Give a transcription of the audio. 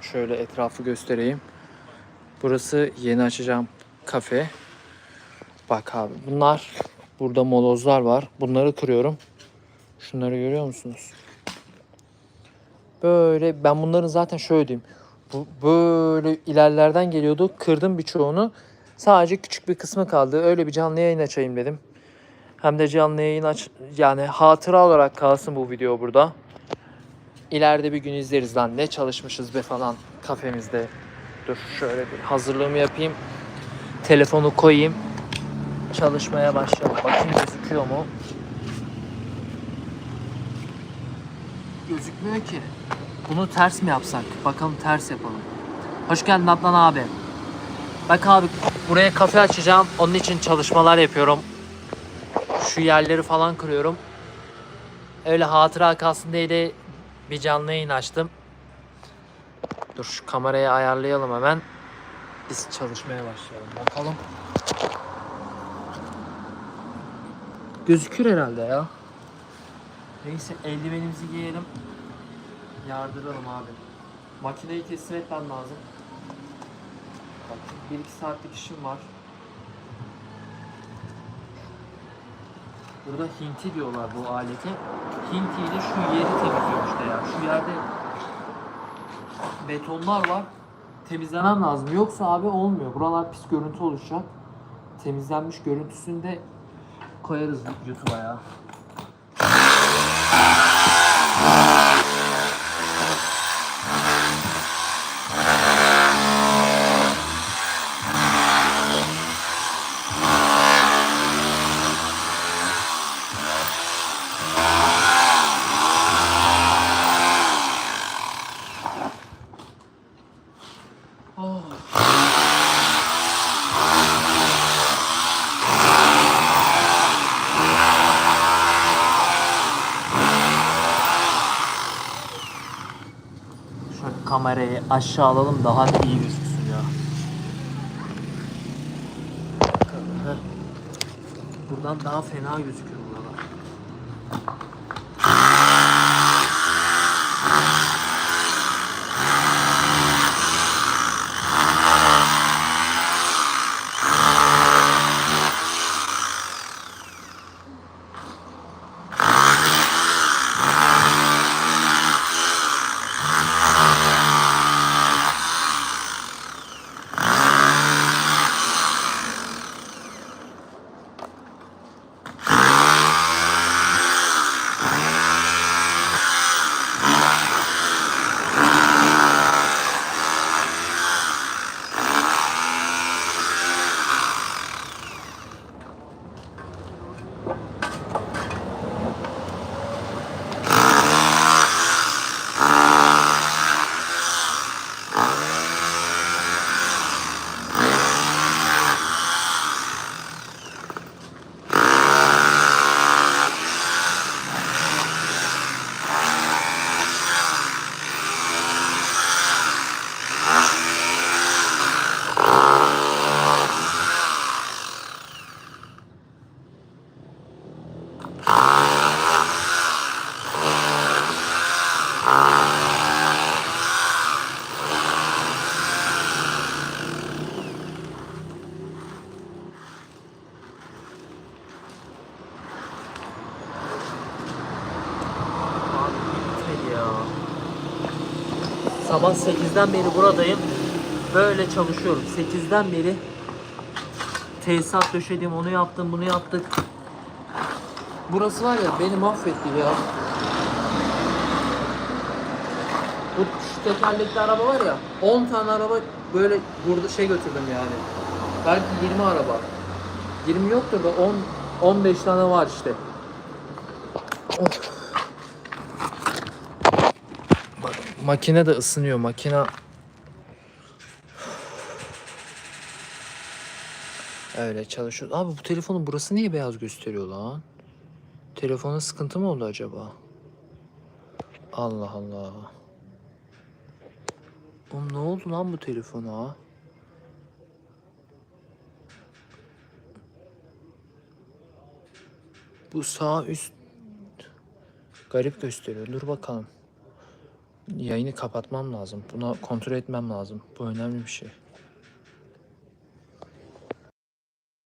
Şöyle etrafı göstereyim. Burası yeni açacağım kafe. Bak abi bunlar burada molozlar var. Bunları kırıyorum. Şunları görüyor musunuz? Böyle ben bunların zaten şöyle diyeyim. Bu böyle ilerlerden geliyordu. Kırdım birçoğunu. Sadece küçük bir kısmı kaldı. Öyle bir canlı yayın açayım dedim. Hem de canlı yayın aç yani hatıra olarak kalsın bu video burada. İleride bir gün izleriz lan ne çalışmışız be falan kafemizde. Dur şöyle bir hazırlığımı yapayım. Telefonu koyayım. Çalışmaya başlayalım. Bakayım gözüküyor mu? Gözükmüyor ki. Bunu ters mi yapsak? Bakalım ters yapalım. Hoş geldin Adnan abi. Bak abi buraya kafe açacağım. Onun için çalışmalar yapıyorum. Şu yerleri falan kırıyorum. Öyle hatıra kalsın diye de bir canlı yayın açtım. Dur şu kamerayı ayarlayalım hemen. Biz çalışmaya başlayalım. Bakalım. Gözükür herhalde ya. Neyse eldivenimizi giyelim. Yardıralım abi. Makineyi teslim etmem lazım. Bak 1-2 saatlik işim var. Burada hinti diyorlar bu alete. Hintiyle şu yeri temizliyor işte ya. Şu yerde betonlar var. Temizlemem lazım. Yoksa abi olmuyor. Buralar pis görüntü oluşacak. Temizlenmiş görüntüsünü de koyarız YouTube'a ya. Kamerayı aşağı alalım daha iyi gözüksün ya. Buradan daha fena gözüküyor buralar. Sabah 8'den beri buradayım. Böyle çalışıyorum. 8'den beri tesisat döşedim, onu yaptım, bunu yaptık. Burası var ya beni mahvetti ya. Bu şu tekerlekli araba var ya 10 tane araba böyle burada şey götürdüm yani. Belki 20 araba. 20 yoktur da 10 15 tane var işte. Of. Bak makine de ısınıyor. Makine Öyle çalışıyor. Abi bu telefonun burası niye beyaz gösteriyor lan? Telefona sıkıntı mı oldu acaba? Allah Allah. Oğlum ne oldu lan bu telefona? Bu sağ üst garip gösteriyor. Dur bakalım. Yayını kapatmam lazım. Buna kontrol etmem lazım. Bu önemli bir şey.